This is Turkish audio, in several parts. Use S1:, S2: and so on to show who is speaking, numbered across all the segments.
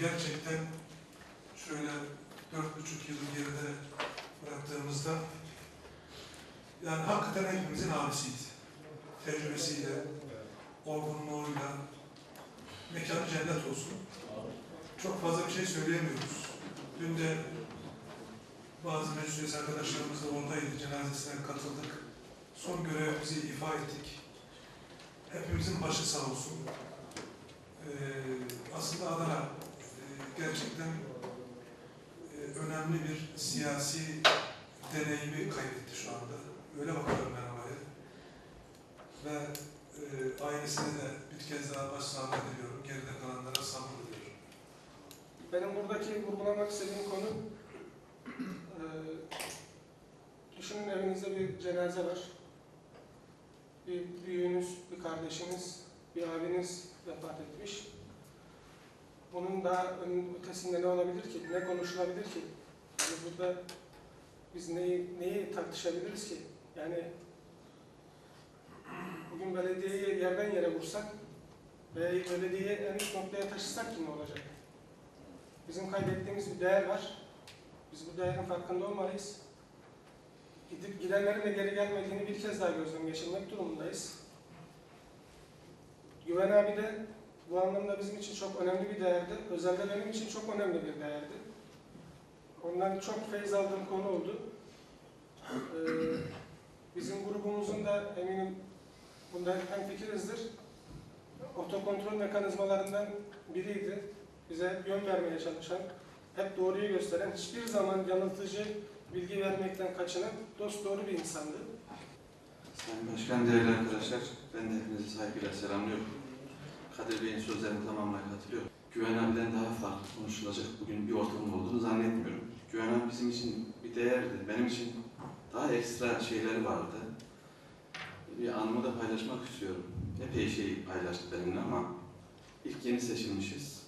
S1: gerçekten şöyle dört buçuk yılı geride bıraktığımızda yani hakikaten hepimizin abisiydi. Tecrübesiyle, olgunluğuyla, mekanı cennet olsun. Çok fazla bir şey söyleyemiyoruz. Dün de bazı meclis arkadaşlarımız da oradaydı, cenazesine katıldık. Son görevimizi ifa ettik. Hepimizin başı sağ olsun. Ee, aslında Adana e, gerçekten e, önemli bir siyasi deneyimi kaybetti şu anda. Öyle bakıyorum ben olaya. Ve e, ailesine de bir kez daha başsağlığı diliyorum. Geride kalanlara sabır diliyorum.
S2: Benim buradaki vurgulamak istediğim konu evinizde bir cenaze var. Bir büyüğünüz, bir kardeşiniz, bir abiniz vefat etmiş. Bunun daha ötesinde ne olabilir ki? Ne konuşulabilir ki? Yani burada biz neyi, neyi tartışabiliriz ki? Yani bugün belediyeyi yerden yere vursak ve belediyeyi en üst noktaya taşısak kim olacak? Bizim kaybettiğimiz bir değer var. Biz bu değerin farkında olmalıyız. Gidip gidenlerin de geri gelmediğini bir kez daha gözden geçirmek durumundayız. Güven abi de bu anlamda bizim için çok önemli bir değerdi. Özellikle benim için çok önemli bir değerdi. Ondan çok feyz aldığım konu oldu. Ee, bizim grubumuzun da eminim bundan hem fikirizdir. Otokontrol mekanizmalarından biriydi bize yön vermeye çalışan, hep doğruyu gösteren, hiçbir zaman yanıltıcı bilgi vermekten kaçınan dost doğru bir insandı.
S3: Sayın Başkan, değerli arkadaşlar, ben de hepinizi saygıyla selamlıyorum. Kadir Bey'in sözlerine tamamen katılıyorum. Güven abiden daha farklı konuşulacak bugün bir ortam olduğunu zannetmiyorum. Güven abi bizim için bir değerdi. Benim için daha ekstra şeyleri vardı. Bir anımı da paylaşmak istiyorum. Epey şey paylaştı benimle ama ilk yeni seçilmişiz.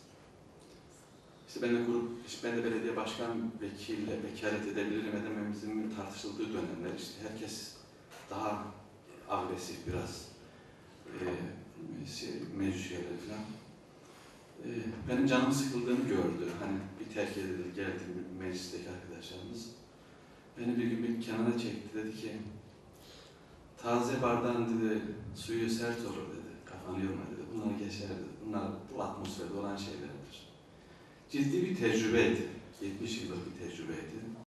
S3: İşte ben de grup, işte ben de belediye başkan vekille vekalet edebilirim edememizin tartışıldığı dönemler. İşte herkes daha agresif biraz e, şey, mevcut şeyler falan. E, benim canım sıkıldığını gördü. Hani bir terk edildi, geldi meclisteki arkadaşlarımız. Beni bir gün bir kenara çekti. Dedi ki, taze bardağın dedi, suyu sert olur dedi. Kafanı yorma dedi. Bunlar geçer dedi. Bunlar bu atmosferde olan şeylerdir ciddi bir tecrübeydi. 70 yıllık bir tecrübeydi.